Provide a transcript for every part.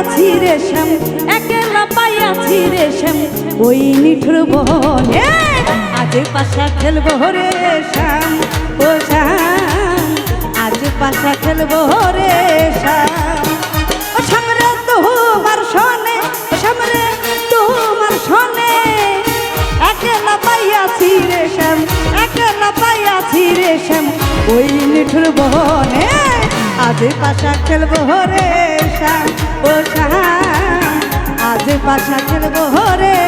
পাইয়াছি রে শ্যাম, একলা পাইয়াছি রে শ্যাম। ওই নিঠুর বনে আজ পাশা খেলব রে শ্যাম, ও শ্যাম। আজ পাশা খেলব রে শ্যাম। ও সামরে তোমার সনে, ও সামরে তোমার সনে। একলা পাইয়াছি রে শ্যাম, একলা রে শ্যাম। ওই নিঠুর বনে আজ পাশা খেলব হরে শ্যাম ও সাহা আজ পাশা খেলব রে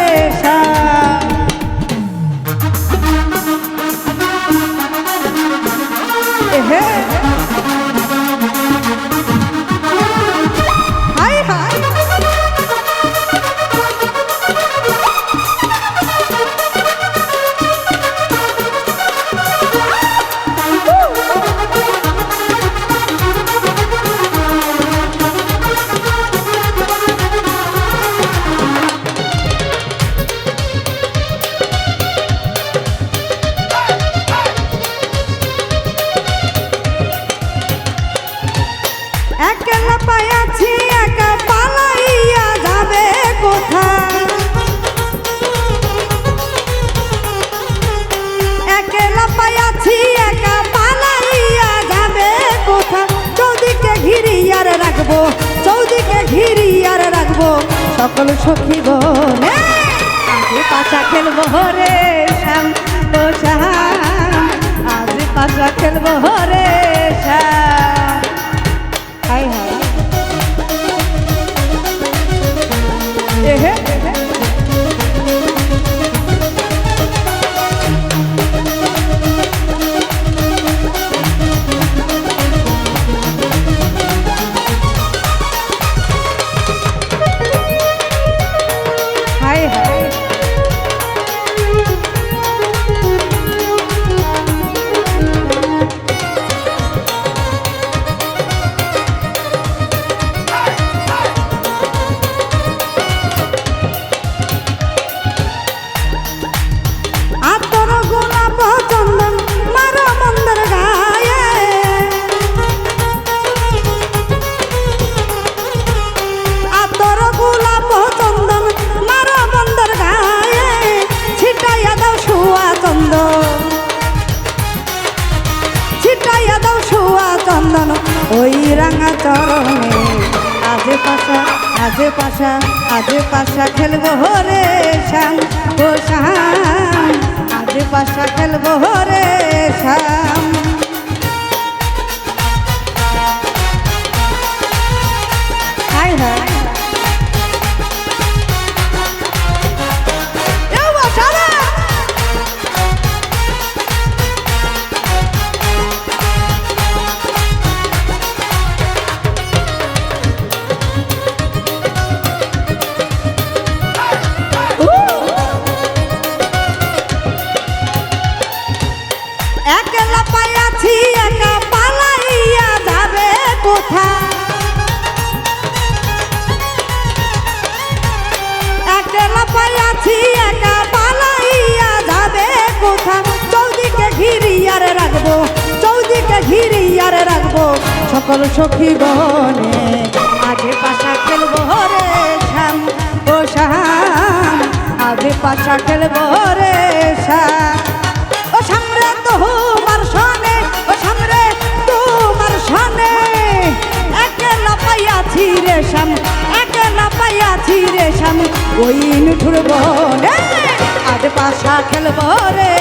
রাখব, চৌদিকে ঘিরি আর রাখব। সকল সখী গনে আজ পাচা খেলব হরে শ্যাম ও শ্যাম। আজ পাচা খেলব হরে শ্যাম। High high. ছিটাইয়া দাও শোয়া চন্দন। ওই রাঙা চরণে, আজে পাশা আজে পাশা আজে পাশা খেলব হরে শ্যাম ও শ্যাম। আজে পাশা খেলব হরে শ্যাম। সকল সখী গনে আগে পাশা খেলব রে শ্যাম ও শ্যাম। আগে পাশা খেলব রে শ্যাম। ও সামরে তোমার সনে, ও সামরে তোমার সনে। একলা পাইয়াছি রে শ্যাম একলা পাইয়াছি রে শ্যাম। ওই নিঠুর বনে আজ পাশা খেলব রে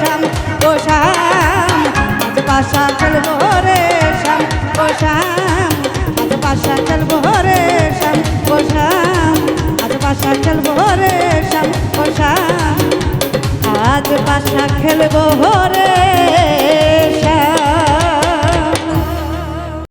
শ্যাম, ও শ্যাম। আজ পাশা খেলব রে শ্যাম আজ পাশা খেলব রে শ্যাম ও আজ পাশা খেলব রে শ্যাম ও আজ পাশা খেলব